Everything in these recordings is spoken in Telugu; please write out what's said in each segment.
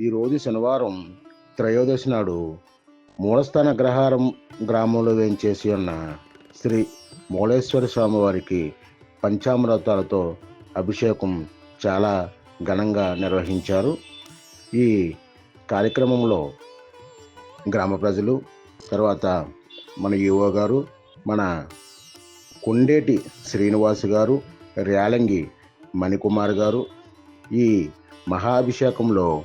ఈరోజు శనివారం త్రయోదశి నాడు మూలస్థాన గ్రహారం గ్రామంలో వేయించేసి ఉన్న శ్రీ మూలేశ్వర స్వామి వారికి పంచామృతాలతో అభిషేకం చాలా ఘనంగా నిర్వహించారు. ఈ కార్యక్రమంలో గ్రామ ప్రజలు తర్వాత మన యువ గారు మన కొండేటి శ్రీనివాస్ గారు ర్యాలంగి మణికుమార్ గారు ఈ మహాభిషేకంలో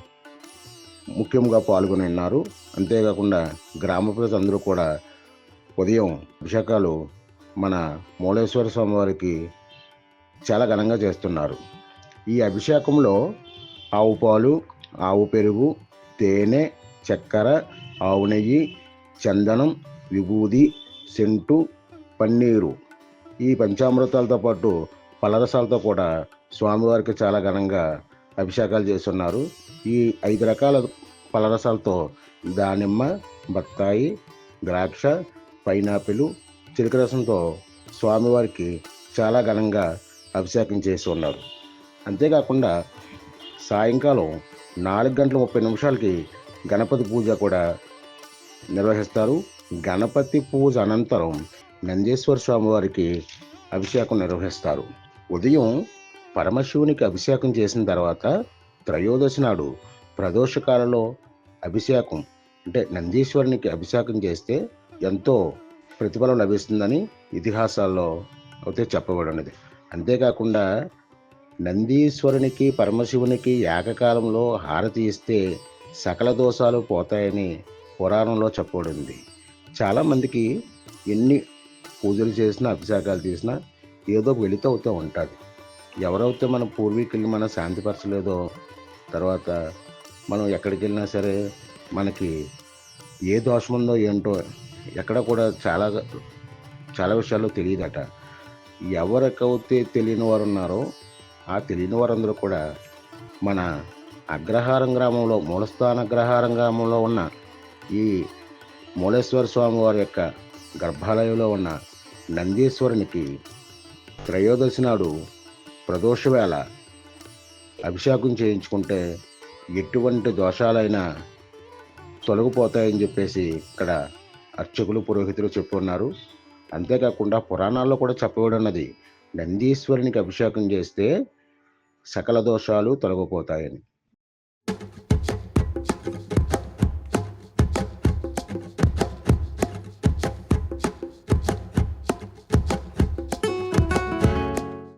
ముఖ్యంగా పాల్గొని ఉన్నారు. అంతేకాకుండా గ్రామ ప్రజలందరూ కూడా ఉదయం అభిషేకాలు మన మూలేశ్వర స్వామి వారికి చాలా ఘనంగా చేస్తున్నారు. ఈ అభిషేకంలో ఆవు పాలు ఆవు పెరుగు తేనె చక్కెర ఆవు నెయ్యి చందనం విభూది సెంటు పన్నీరు ఈ పంచామృతాలతో పాటు పలరసాలతో కూడా స్వామివారికి చాలా ఘనంగా అభిషేకాలు చేస్తున్నారు. ఈ ఐదు రకాల పలరసాలతో దానిమ్మ బత్తాయి ద్రాక్ష పైనాపిల్ చిలక రసంతో స్వామివారికి చాలా ఘనంగా అభిషేకం చేసి ఉన్నారు అంతేకాకుండా సాయంకాలం నాలుగు గంటల ముప్పై నిమిషాలకి గణపతి పూజ కూడా నిర్వహిస్తారు. గణపతి పూజ అనంతరం నందీశ్వర స్వామివారికి అభిషేకం నిర్వహిస్తారు. ఉదయం పరమశివునికి అభిషేకం చేసిన తర్వాత త్రయోదశి నాడు ప్రదోషకాలలో అభిషేకం అంటే నందీశ్వరునికి అభిషేకం చేస్తే ఎంతో ప్రతిఫలం లభిస్తుందని ఇతిహాసాల్లో అయితే చెప్పబడినది. అంతేకాకుండా నందీశ్వరునికి పరమశివునికి ఏకకాలంలో హారతి ఇస్తే సకల దోషాలు పోతాయని పురాణంలో చెప్పబడింది. చాలామందికి ఎన్ని పూజలు చేసినా అభిషేకాలు చేసినా ఏదో వెళిత అవుతూ ఉంటుంది. ఎవరైతే మన పూర్వీకుల్ని మనం శాంతిపరచలేదో తర్వాత మనం ఎక్కడికి వెళ్ళినా సరే మనకి ఏ దోషం ఉందో ఏంటో ఎక్కడ కూడా చాలా చాలా విషయాలు తెలియదట. ఎవరికైతే తెలియని వారు ఉన్నారో ఆ తెలియని వారందరూ కూడా మన అగ్రహారం గ్రామంలో మూలస్థాన అగ్రహారం గ్రామంలో ఉన్న ఈ మూలేశ్వర స్వామి వారి యొక్క గర్భాలయంలో ఉన్న నందీశ్వరునికి త్రయోదశి నాడు ప్రదోషవేళ అభిషేకం చేయించుకుంటే ఎటువంటి దోషాలైనా తొలగిపోతాయని చెప్పేసి ఇక్కడ అర్చకులు పురోహితులు చెప్పున్నారు. అంతేకాకుండా పురాణాల్లో కూడా చెప్పబడినది నందీశ్వరునికి అభిషేకం చేస్తే సకల దోషాలు తొలగిపోతాయని.